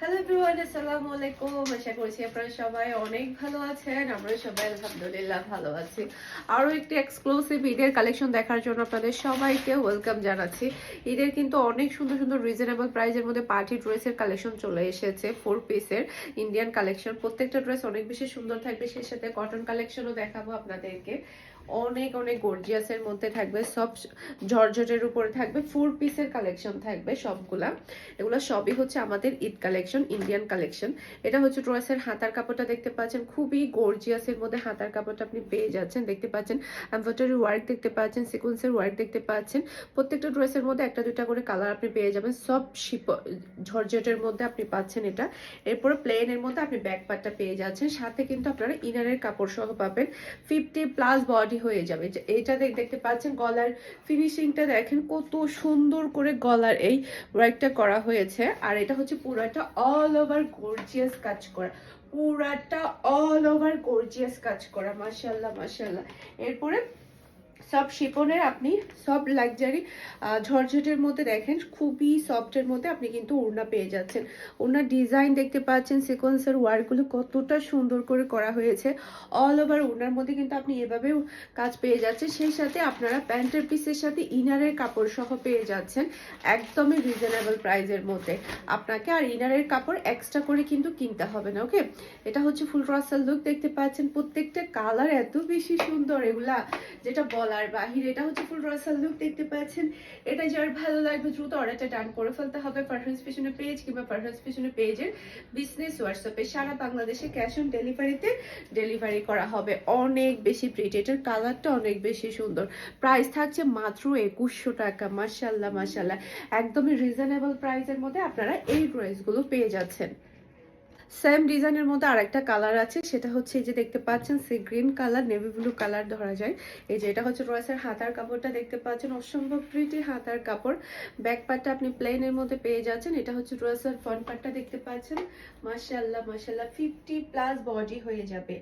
Hello everyone আসসালামু আলাইকুম আশা করছি আপনারা সবাই অনেক ভালো আছেন। আমরা সবাই আলহামদুলিল্লাহ ভালো আছি। আরও একটি এক্সক্লুসিভ ঈদের কালেকশন দেখার জন্য আপনাদের সবাইকে ওয়েলকাম জানাচ্ছি। ঈদের কিন্তু অনেক সুন্দর সুন্দর রিজনেবল প্রাইজের মধ্যে পার্টি ড্রেসের কালেকশন চলে এসেছে ফোর পিসের ইন্ডিয়ান কালেকশন প্রত্যেকটা ড্রেস অনেক বেশি সুন্দর থাকবে। সেই সাথে কটন কালেকশনও দেখাবো আপনাদেরকে। অনেক অনেক গর্জিয়াসের মধ্যে থাকবে, সব ঝরঝটের উপরে থাকবে ফোর পিসের কালেকশন থাকবে সবগুলা। এগুলো সবই হচ্ছে আমাদের ঈদ কালেকশন ইন্ডিয়ান কালেকশন এটা হচ্ছে ড্রেসের হাতার কাপড়টা দেখতে পাচ্ছেন, খুবই গর্জিয়াসের মধ্যে হাতার কাপড়টা আপনি পেয়ে যাচ্ছেন, দেখতে পাচ্ছেন। এমব্রয়ডারি ওয়ার্ক দেখতে পাচ্ছেন সিকোয়েন্সের ওয়ার্ক দেখতে পাচ্ছেন। প্রত্যেকটা ড্রেসের মধ্যে একটা দুটা করে কালার আপনি পেয়ে যাবেন, সব শিপ ঝরঝটের মধ্যে আপনি পাচ্ছেন এটা। এরপরে প্লেনের মধ্যে আপনি ব্যাক পার্টটা পেয়ে যাচ্ছেন, সাথে কিন্তু আপনারা ইনারের কাপড় সহ পাবেন। ফিফটি প্লাস বডি হয়ে যাবে। এটা দেখতে পাচ্ছেন গলার ফিনিশিংটা দেখেন কত সুন্দর করে গলার এই ওয়ার্কটা করা হয়েছে। আর এটা হচ্ছে পুরাটা অল ওভার গর্জিয়াস কাজ করা। পুরাটা অল ওভার গর্জিয়াস কাজ করা মাসাল্লাহ মাসাল্লাহ এরপরে সব শিপনের আপনি, সব লাক্সারি ঝরঝটের মধ্যে দেখেন, খুবই সফটের মধ্যে আপনি কিন্তু ওড়না পেয়ে যাচ্ছেন। ওড়নার ডিজাইন দেখতে পাচ্ছেন সিকোয়েন্সের ওয়ার্কগুলো কতটা সুন্দর করে করা হয়েছে। অল ওভার ওড়নার মধ্যে কিন্তু আপনি এভাবেও কাজ পেয়ে যাচ্ছেন। সেই সাথে আপনারা প্যান্টের পিসের সাথে ইনারের কাপড় সহ পেয়ে যাচ্ছেন, একদমই রিজনেবল প্রাইসের মধ্যে। আপনাকে আর ইনারের কাপড় এক্সট্রা করে কিন্তু কিনতে হবে না ওকে এটা হচ্ছে ফুল রাসাল লুক দেখতে পাচ্ছেন, প্রত্যেকটা কালার এত বেশি সুন্দর এগুলা, যেটা বলার বাহির এটা হচ্ছে ফুল রাসাল লুক দেখতে পাচ্ছেন। এটা যার ভালো লাগবে, দ্রুত অর্ডারটা ডান করে ফেলতে হবে পারফেন্স পিছনে পেজ কিংবা পারফেন্স পিছনে পেজের বিজনেস হোয়াটসঅ্যাপে সারা বাংলাদেশে ক্যাশ অন ডেলিভারিতে ডেলিভারি করা হবে। অনেক বেশি প্রিট এটার কালারটা অনেক বেশি সুন্দর। প্রাইস থাকছে মাত্র একুশশো টাকা মাসাল্লাহ মাসাল্লাহ একদমই রিজনেবল প্রাইসের মধ্যে আপনারা এই ড্রেসগুলো পেয়ে যাচ্ছেন। সেম ডিজাইনের মধ্যে আরেকটা কালার আছে, সেটা হচ্ছে এই যে দেখতে পাচ্ছেন, sea green colour navy blue colour ধরা যায়। এই যে এটা হচ্ছে রয়েসের হাতার কাপড়টা দেখতে পাচ্ছেন, অসম্ভব প্রিটি হাতার কাপড়। ব্যাক পার্টটা আপনি প্লেনের মধ্যে পেয়ে যাচ্ছেন, এটা হচ্ছে রয়েসের ফ্রন্ট পার্টটা দেখতে পাচ্ছেন। মাশাল্লাহ মাশাল্লাহ ফিফটি প্লাস বডি হয়ে যাবে।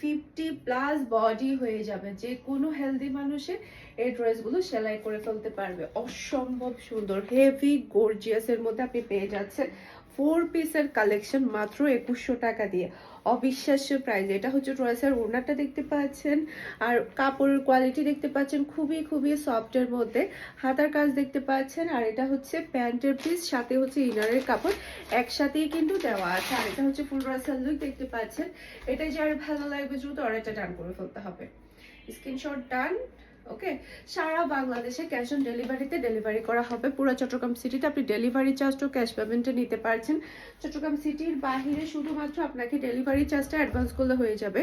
ফিফটি প্লাস বডি হয়ে যাবে। যে কোনো হেলদি মানুষের এই ড্রেসগুলো সেলাই করে ফেলতে পারবে। অসম্ভব সুন্দর হেভি গর্জিয়াসের মধ্যে আপনি পেয়ে যাচ্ছেন। ফোর পিসের কালেকশন মাত্র একুশশো টাকা দিয়ে। অবিশ্বাস্য প্রাইস এটা হচ্ছে ড্রেসের ওনারটা দেখতে পাচ্ছেন, আর কাপড়ের কোয়ালিটি দেখতে পাচ্ছেন খুবই খুবই সফটের মধ্যে। হাতার কাজ দেখতে পাচ্ছেন, আর এটা হচ্ছে প্যান্টের পিস সাথে হচ্ছে ইনারের কাপড়, একসাথেই কিন্তু দেওয়া আছে। আর এটা হচ্ছে ফুল ড্রেসের লুক দেখতে পাচ্ছেন। এটা যার ভালো লাগবে দ্রুত অর্ডারটা ডান করে ফেলতে হবে। স্ক্রিনশট ডান ওকে সারা বাংলাদেশে ক্যাশ অন ডেলিভারিতে ডেলিভারি করা হবে। পুরো চট্টগ্রাম সিটিতে আপনি ডেলিভারি চার্জটাও ক্যাশ পেমেন্টে নিতে পারছেন। চট্টগ্রাম সিটির বাহিরে শুধুমাত্র আপনাকে ডেলিভারি চার্জটা অ্যাডভান্স করলে হয়ে যাবে।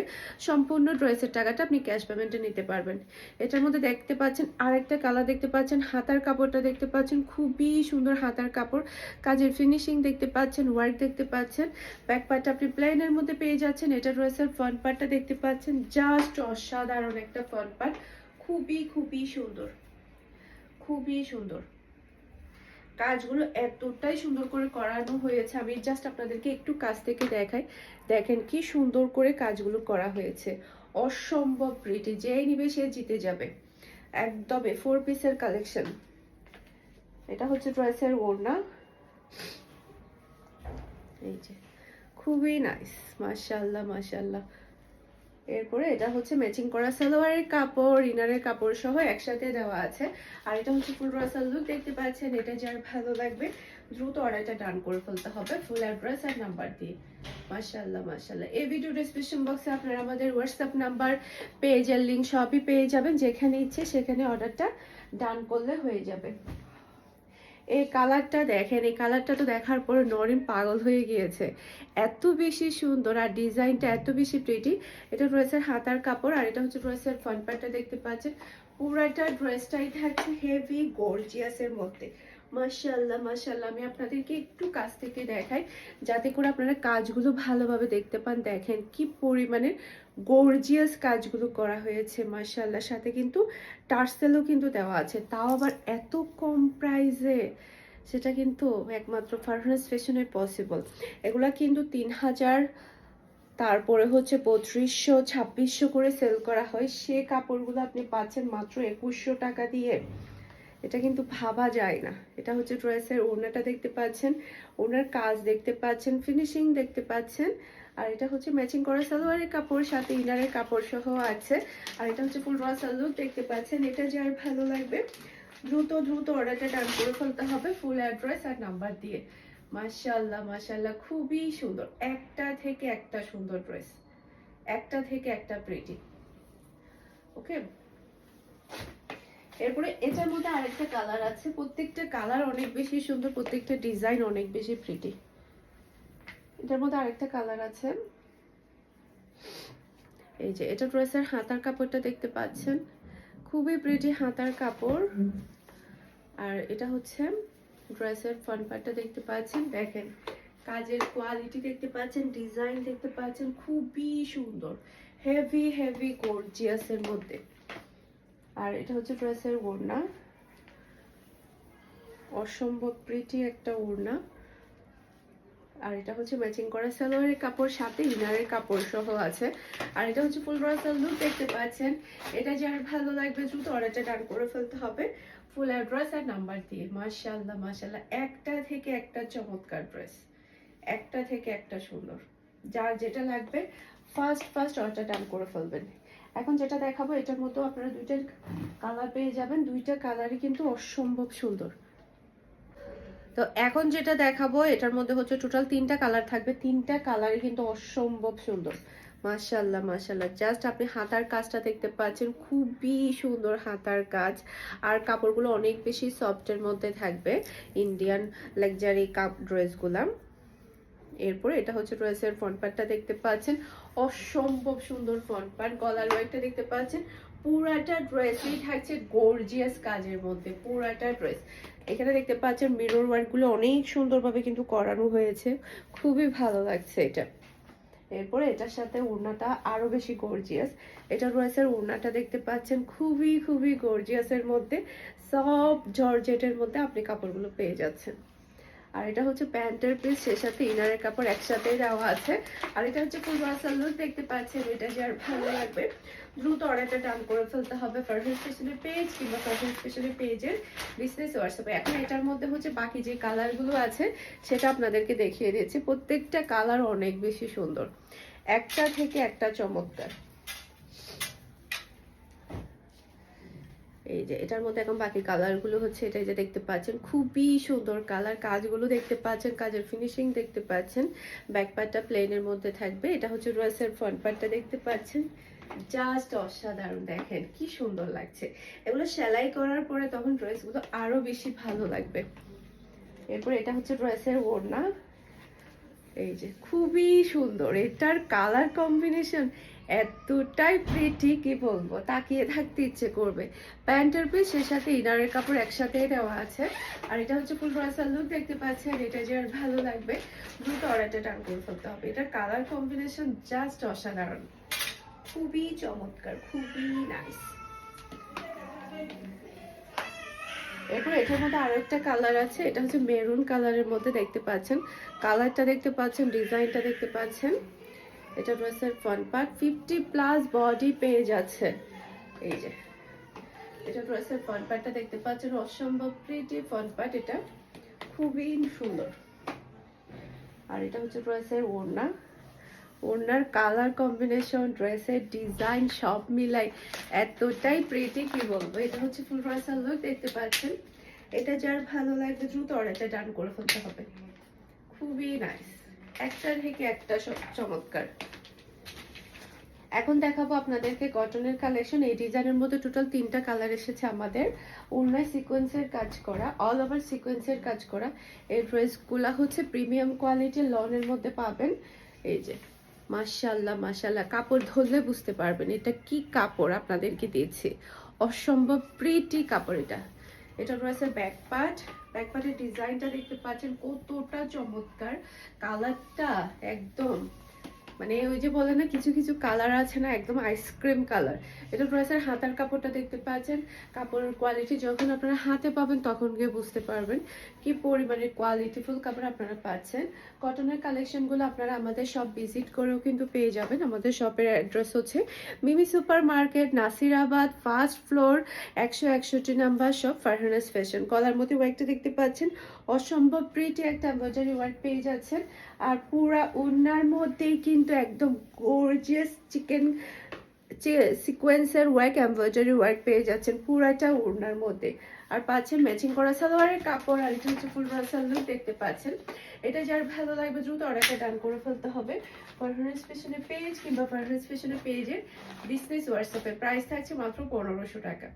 সম্পূর্ণ ড্রেসের টাকাটা আপনি ক্যাশ পেমেন্টে নিতে পারবেন। এটার মধ্যে দেখতে পাচ্ছেন আরেকটা কালার দেখতে পাচ্ছেন, হাতার কাপড়টা দেখতে পাচ্ছেন, খুবই সুন্দর হাতার কাপড়। কাজের ফিনিশিং দেখতে পাচ্ছেন ওয়ার্ক দেখতে পাচ্ছেন। ব্যাক পার্টটা আপনি প্লেনের মধ্যে পেয়ে যাচ্ছেন। এটা ড্রেসের ফ্রন্ট পার্টটা দেখতে পাচ্ছেন। জাস্ট অসাধারণ একটা ফ্রন্ট পার্ট খুবই খুবই সুন্দর। খুবই সুন্দর। কাজগুলো এতটাই সুন্দর করে করানো হয়েছে, আমি জাস্ট আপনাদেরকে একটু কাছ থেকে দেখাই। দেখেন কি সুন্দর করে কাজগুলো করা হয়েছে। অসম্ভব প্রিটি যেই নিবে সে জিতে যাবে। একদমই ফোর পিসের কালেকশন এটা হচ্ছে ড্রেসের ওড়না। এই যে, খুবই নাইস মাশাল্লাহ মাশাল্লাহ এরপরে এটা হচ্ছে ম্যাচিং করা সালোয়ারের কাপড়, ইনারের কাপড় সহ একসাথে দেওয়া আছে। আর এটা হচ্ছে ফুল রাসাল লুক দেখতে পাচ্ছেন, এটা যার ভালো লাগবে, দ্রুত অর্ডারটা ডান করে ফেলতে হবে। ফুল অ্যাড্রেস আর নাম্বার দিয়ে। মাশাল্লাহ মাশাল্লাহ এই ভিডিও ডিসক্রিপশন বক্সে আপনারা আমাদের হোয়াটসঅ্যাপ নাম্বার পেজের লিঙ্ক সবই পেয়ে যাবেন। যেখানে ইচ্ছে সেখানে অর্ডারটা ডান করলে হয়ে যাবে। এই কালারটা দেখেন, এই কালারটা তো দেখার পরে নরিম পাগল হয়ে গিয়েছে। এত বেশি সুন্দর আর ডিজাইনটা এত বেশি প্রিটি এটা রয়েছে হাতার কাপড় আর এটা হচ্ছে ড্রেসের ফ্রন্ট পার্টটা দেখতে পাচ্ছেন। পুরাটা ড্রেসটাই থাকছে হেভি গর্জিয়াসের মধ্যে। মাশাল্লাহ মাশাল্লাহ আমি আপনাদেরকে একটু কাছ থেকে দেখাই, যাতে করে আপনারা কাজগুলো ভালোভাবে দেখতে পান। দেখেন কি পরিমাণে গর্জিয়াস কাজগুলো করা হয়েছে মাশাল্লাহ সাথে কিন্তু টার্সেলও কিন্তু দেওয়া আছে। তাও আবার এত কম প্রাইসে। সেটা কিন্তু একমাত্র ফারহানাস ফ্যাশনে পসিবল এগুলা কিন্তু তিন হাজার, তারপরে হচ্ছে পঁয়ত্রিশশো ছাব্বিশশো করে সেল করা হয়। সে কাপড়গুলো আপনি পাচ্ছেন মাত্র একুশশো টাকা দিয়ে। এটা কিন্তু ভাবা যায় না। এটা হচ্ছে ড্রেসের ওড়নাটা দেখতে পাচ্ছেন ওনার কাজ দেখতে পাচ্ছেন ফিনিশিং দেখতে পাচ্ছেন, আর এটা হচ্ছে ম্যাচিং করা সালোয়ারের কাপড়, সাথে ইনারের কাপড় সহ আছে, আর এটা হচ্ছে ফুল ওয়াশ লুক দেখতে পাচ্ছেন, এটা যার ভালো লাগবে। দ্রুত দ্রুত অর্ডারটা ডান করে ফেলতে হবে ফুল অ্যাড্রেস আর নাম্বার দিয়ে। মাশাল্লাহ মাশাল্লাহ খুবই সুন্দর। একটা থেকে একটা সুন্দর ড্রেস একটা থেকে একটা প্রিটি ওকে এরপরে এটার মধ্যে আরেকটা কালার আছে। প্রত্যেকটা কালার অনেক বেশি সুন্দর, প্রত্যেকটা ডিজাইন অনেক বেশি প্রিটি এটার মধ্যে আরেকটা কালার আছে। এই যে, এটা ড্রেসের হাতার কাপড়টা দেখতে পাচ্ছেন। খুবই প্রিটি হাতার কাপড়। আর এটা হচ্ছে ড্রেসের ফ্রন্ট পার্টটা দেখতে পাচ্ছেন। দেখেন, কাজের কোয়ালিটি দেখতে পাচ্ছেন ডিজাইন দেখতে পাচ্ছেন। খুবই সুন্দর হেভি হেভি গর্জিয়াসের মধ্যে। আর এটা হচ্ছে ড্রেসের ওড়না। অসম্ভব প্রিটি একটা ওড়না। আর এটা হচ্ছে ম্যাচিং করা সালোয়ারের কাপড়, সাথে ইনারের কাপড় সহ আছে। আর এটা হচ্ছে ফুল ব্রাসাল লুক দেখতে পাচ্ছেন? এটা যার ভালো লাগবে, দ্রুত অর্ডারটা ডান করে ফেলতে হবে। ফুল অ্যাড্রেস আর নাম্বার দিয়ে। মাশাল্লাহ মাশাল্লাহ একটা থেকে একটা চমৎকার ড্রেস একটা থেকে একটা সুন্দর। যার যেটা লাগবে ফার্স্ট ফার্স্ট অর্ডারটা ডান করে ফেলবেন। এখন যেটা দেখাবো, এটার মতো আপনারা দুইটা কালার পেয়ে যাবেন। দুইটা কালারই কিন্তু অসম্ভব সুন্দর। তো এখন যেটা দেখাবো, এটার মধ্যে হচ্ছে টোটাল তিনটা কালার থাকবে। তিনটা কালারই কিন্তু অসম্ভব সুন্দর। মাশাল্লাহ মাশাল্লাহ জাস্ট আপনি হাতার কাজটা দেখতে পাচ্ছেন, খুবই সুন্দর হাতার কাজ। আর কাপড়গুলো অনেক বেশি সফটের মধ্যে থাকবে। ইন্ডিয়ান লাক্সারি কাপ ড্রেসগুলা এরপরে এটা হচ্ছে ড্রেসের ফ্রন্ট পার্টটা দেখতে পাচ্ছেন। অসম্ভব সুন্দর ফ্রন্ট পার্ট গলার ওয়ার্কটা দেখতে পাচ্ছেন। পুরাটা ড্রেসই থাকছে গর্জিয়াস কাজের মধ্যে, পুরাটা ড্রেস এখানে দেখতে পাচ্ছেন মিরর ওয়ার্কগুলো অনেক সুন্দরভাবে কিন্তু করানো হয়েছে। খুবই ভালো লাগছে এটা। এরপরে এটার সাথে ওড়নাটা আরও বেশি গর্জিয়াস এটা রয়েছে ওড়নাটা দেখতে পাচ্ছেন খুবই খুবই গর্জিয়াসের মধ্যে। সব জর্জেটের মধ্যে আপনি কাপড়গুলো পেয়ে যাচ্ছেন। আর এটা হচ্ছে প্যান্টের পিস সে সাথে ইনারের কাপড় একসাথে দেওয়া আছে। আর এটা হচ্ছে ফুল ওয়াসাল লুক দেখতে পাচ্ছেন এটা যে আর ভালো লাগবে। দ্রুত অর্ডারটা ডান করে ফেলতে হবে ফার্স্ট স্পেশালি পেজ কিংবা ফার্স্ট স্পেশালি পেজের বিজনেস হোয়াটসঅ্যাপে এখন এটার মধ্যে হচ্ছে বাকি যে কালারগুলো আছে, সেটা আপনাদেরকে দেখিয়ে দিয়েছি। প্রত্যেকটা কালার অনেক বেশি সুন্দর। একটা থেকে একটা চমৎকার। এই যে এটার মধ্যে এখন বাকি কালারগুলো হচ্ছে এটা যে দেখতে পাচ্ছেন। খুবই সুন্দর কালার কাজগুলো দেখতে পাচ্ছেন, কাজের ফিনিশিং দেখতে পাচ্ছেন। ব্যাক পার্টটা প্লেনের মধ্যে থাকবে। এটা হচ্ছে ড্রেসের ফ্রন্ট পার্টটা দেখতে পাচ্ছেন। জাস্ট অসাধারণ, দেখেন কি সুন্দর লাগছে। এগুলো সেলাই করার পরে তখন ড্রেসগুলো আরও বেশি ভালো লাগবে। এরপর এটা হচ্ছে ড্রেসের ওড়না। এই যে খুবই সুন্দর, এটার কালার কম্বিনেশন এতটাই প্রিটি কি বলব? তাকিয়ে থাকতে ইচ্ছে করবে। প্যান্টের পিস সে সাথে ইনারের কাপড় একসাথেই দেওয়া আছে। আর এটা হচ্ছে ফুল রাসাল লুক দেখতে পাচ্ছেন, এটা যে আর ভালো লাগবে, দ্রুত অর্ডারটা টান করে ফেলতে হবে। এটার কালার কম্বিনেশন জাস্ট অসাধারণ। খুবই চমৎকার, খুবই নাইস এরপর এটার মধ্যে আরও একটা কালার আছে, এটা হচ্ছে মেরুন কালারের মধ্যে দেখতে পাচ্ছেন। কালারটা দেখতে পাচ্ছেন ডিজাইনটা দেখতে পাচ্ছেন। এটা ড্রেসের front part fifty plus body পেয়ে যাচ্ছে। এই যে, এটা ড্রেসের ফ্রন্ট পার্টটা দেখতে পাচ্ছেন, অসম্ভব প্রিটি ফ্রন্ট পার্ট এটা। খুবই সুন্দর। আর এটা হচ্ছে ড্রেসের ওড়না। ওড়নার কালার কম্বিনেশন ড্রেসের ডিজাইন সব মিলাই এতটাই প্রেটি কি বলব? এটা হচ্ছে ফুল ড্রেসার লুক দেখতে পাচ্ছেন? এটা যার ভালো লাগবে দ্রুত অর্ডারটা ডান করে ফেলতে হবে। খুবই নাইস একটা থেকে একটা সব চমৎকার। এখন দেখাবো আপনাদেরকে কটনের কালেকশন এই ডিজাইনের মধ্যে টোটাল তিনটা কালার এসেছে আমাদের। ওড়নায় সিকোয়েন্সের কাজ করা অল ওভার সিকোয়েন্সের কাজ করা। এই ড্রেসগুলা হচ্ছে প্রিমিয়াম কোয়ালিটির লনের মধ্যে পাবেন। এই যে মাশাল্লাহ মাশাল্লাহ কাপড় ধরলে বুঝতে পারবেন এটা কি কাপড় আপনাদেরকে দিয়েছে। অসম্ভব প্রিটি কাপড় এটা। এটা রয়েছে ব্যাক পার্ট ব্যাক পার্টের ডিজাইনটা দেখতে পাচ্ছেন কতটা চমৎকার। কালারটা একদম মানে ওই যে বলে না, কিছু কিছু কালার আছে না, একদম আইসক্রিম কালার এটা ড্রেসের হাতার কাপড়টা দেখতে পাচ্ছেন। কাপড়ের কোয়ালিটি যখন আপনারা হাতে পাবেন, তখন গিয়ে বুঝতে পারবেন কি পরিমাণে কোয়ালিটিফুল কাপড় আপনারা পাচ্ছেন। কটনের কালেকশনগুলো আপনারা আমাদের সব ভিজিট করেও কিন্তু পেয়ে যাবেন। আমাদের শপের অ্যাড্রেস হচ্ছে Mimi super market Nasirabad first floor একশো একষট্টি number shop Farhana's fashion collar মধ্যে ওয়ার্কটা দেখতে পাচ্ছেন। অসম্ভব প্রিটি একটা এম্ব্রয়ডারি ওয়ার্ক পেয়ে যাচ্ছেন। আর পুরা ওড়নার মধ্যেই কিন্তু একদম গর্জিয়াস চিকেন সিকোয়েন্সের ওয়ার্ক এম্ব্রয়ডারি ওয়ার্ক পেয়ে যাচ্ছেন পুরাটা ওড়নার মধ্যে। আর পাচ্ছেন ম্যাচিং করা সালোয়ারের কাপড় আর এটা হচ্ছে ফুল লুক দেখতে পাচ্ছেন। এটা যার ভালো লাগবে দ্রুত অর্ডারটা ডান করে ফেলতে হবে। পারফরমেন্স পেশনের পেজ কিংবা পারফরমেন্স পেশনের পেজের বিজনেস হোয়াটসঅ্যাপে প্রাইস থাকছে মাত্র পনেরোশো টাকা।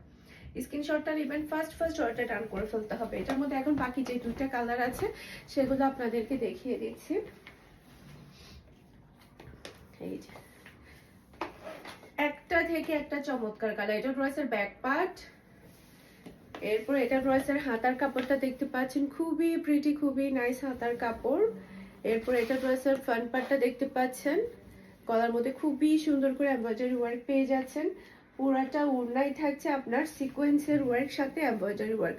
স্ক্রিনশটটা নেবেন ফার্স্ট ফার্স্ট অর্ডার ডান করে ফেলতে হবে। এটার মধ্যে এখন বাকি যে দুইটা কালার আছে, সেগুলো আপনাদেরকে দেখিয়ে দিচ্ছি। এই যে। একটা থেকে একটা চমৎকার কালার এটা রয়েছে ব্যাক পার্ট এরপর এটা রয়েছে হাতার কাপড়টা দেখতে পাচ্ছেন। খুবই প্রিটি খুবই নাইস হাতার কাপড়। এরপর এটা রয়েছে ফ্রন্ট পার্টটা দেখতে পাচ্ছেন। গলার মধ্যে খুবই সুন্দর করে এমব্রয়ডারি ওয়ার্ক পেয়ে যাচ্ছেন। পুরাটা ওড়নাই থাকছে আপনার সিকোয়েন্সের ওয়ার্ক সাথে এমব্রয়ডারি ওয়ার্ক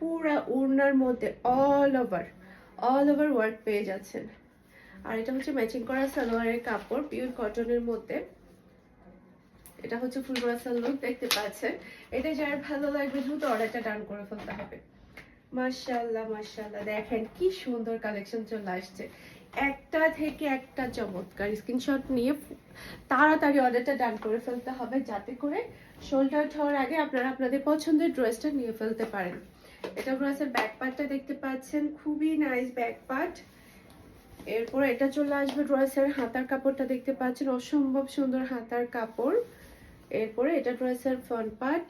পুরা ওড়নার মধ্যে all over all over work পেয়ে যাচ্ছেন। আর এটা হচ্ছে ম্যাচিং করা সালোয়ারের কাপড় পিওর কটনের মধ্যে। এটা হচ্ছে ফুল রাসাল লুক দেখতে পাচ্ছেন। এটা যার ভালো লাগবে দ্রুত অর্ডারটা ডান করে ফেলতে হবে। মাশাআল্লাহ মাশাআল্লাহ, দেখেন কি সুন্দর কালেকশন চলে আসছে। একটা থেকে একটা চমৎকার স্ক্রিনশট নিয়ে তাড়াতাড়ি অর্ডারটা ডান করে ফেলতে হবে যাতে করে শোল্ডার হওয়ার আগে আপনারা আপনাদের পছন্দের ড্রেসটা নিয়ে ফেলতে পারেন। এটা ড্রেসের ব্যাক পার্টটা দেখতে পাচ্ছেন, খুবই নাইস ব্যাক পার্ট এরপর এটা চলে আসবে ড্রেসের হাতার কাপড়টা দেখতে পাচ্ছেন, অসম্ভব সুন্দর হাতার কাপড়। এরপরে এটা ড্রেসের ফ্রন্ট পার্ট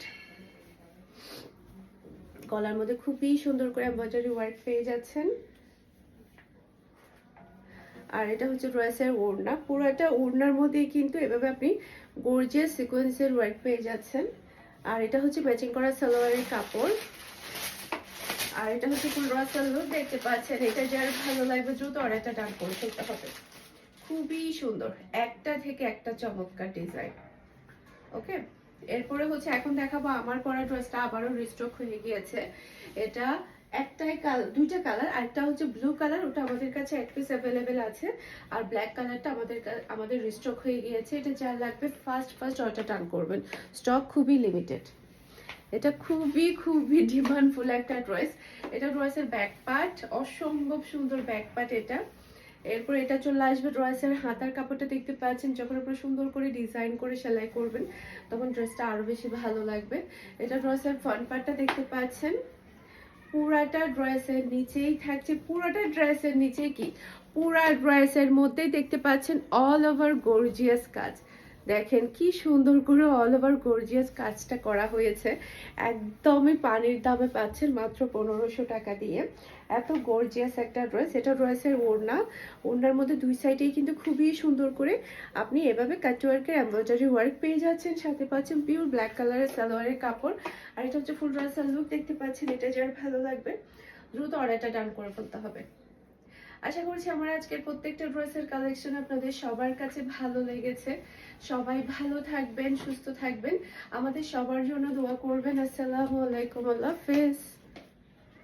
গলার মধ্যে খুবই সুন্দর করে এমব্রয়ডারি ওয়ার্ক পেয়ে যাচ্ছেন। আর এটা হচ্ছে ড্রেসের ওড়না। পুরোটা ওড়নার মধ্যেই কিন্তু এভাবে আপনি গর্জিয়াস সিকোয়েন্সের ওয়ার্ক পেয়ে যাচ্ছেন। আর এটা হচ্ছে ম্যাচিং করা সালোয়ারের কাপড়। আর এটা হচ্ছে ফুল লুক দেখতে পাচ্ছেন। এটা যার ভালো লাগবে দ্রুত অর্ডারটা ডান করে ফেলতে হবে। খুবই সুন্দর। একটা থেকে একটা চমৎকার ডিজাইন ওকে? এরপরে হচ্ছে এখন দেখাবো আমার পরা ড্রেসটা আবারও রিস্টক হয়ে গিয়েছে। এটা একটাই কালার দুইটা কালার একটা হচ্ছে ব্লু কালার ওটা আমাদের কাছে এক পিস অ্যাভেলেবেল আছে। আর ব্ল্যাক কালারটা আমাদের আমাদের রিস্টক হয়ে গিয়েছে। এটা যা লাগবে ফার্স্ট ফার্স্ট অর্ডার টান করবেন। স্টক খুবই লিমিটেড এটা খুবই খুবই ডিমান্ডফুল একটা ড্রেস এটা ড্রেসের ব্যাক পার্ট অসম্ভব সুন্দর ব্যাক পার্ট এটা। এরপর এটা চলে আসবে ড্রেসের হাতার কাপড়টা দেখতে পাচ্ছেন। যখন আপনারা সুন্দর করে ডিজাইন করে সেলাই করবেন, তখন ড্রেসটা আরও বেশি ভালো লাগবে। এটা ড্রেসের ফ্রন্ট পার্টটা দেখতে পাচ্ছেন। পুরাটা ড্রেসের নিচেই থাকছে। পুরাটা ড্রেসের নিচে কি? পুরা ড্রেসের মধ্যেই দেখতে পাচ্ছেন অল ওভার গর্জিয়াস কাজ। দেখেন কি সুন্দর করে অল ওভার গর্জিয়াস কাজটা করা হয়েছে। একদমই পানির দামে পাচ্ছেন মাত্র পনেরোশো টাকা দিয়ে। এত গর্জিয়াস একটা ড্রেস এটা ড্রেসের ওড়না। ওড়নার মধ্যে দুই সাইডেই কিন্তু খুবই সুন্দর করে আপনি এভাবে কাটওয়ার্কের এমব্রয়ডারি ওয়ার্ক পেয়ে যাচ্ছেন। সাথে পাচ্ছেন পিওর ব্ল্যাক কালারের সালোয়ারের কাপড়। আর এটা হচ্ছে ফুল ড্রেসের লুক দেখতে পাচ্ছেন এটা যার ভালো লাগবে। দ্রুত অর্ডারটা ডান করে ফেলতে হবে। আশা করছি আমার আজকের প্রত্যেকটা ড্রেসের কালেকশন আপনাদের সবার কাছে ভালো লেগেছে। সবাই ভালো থাকবেন, সুস্থ থাকবেন। আমাদের সবার জন্য দোয়া করবেন। আসসালামু আলাইকুম, আল্লাহ হাফেজ।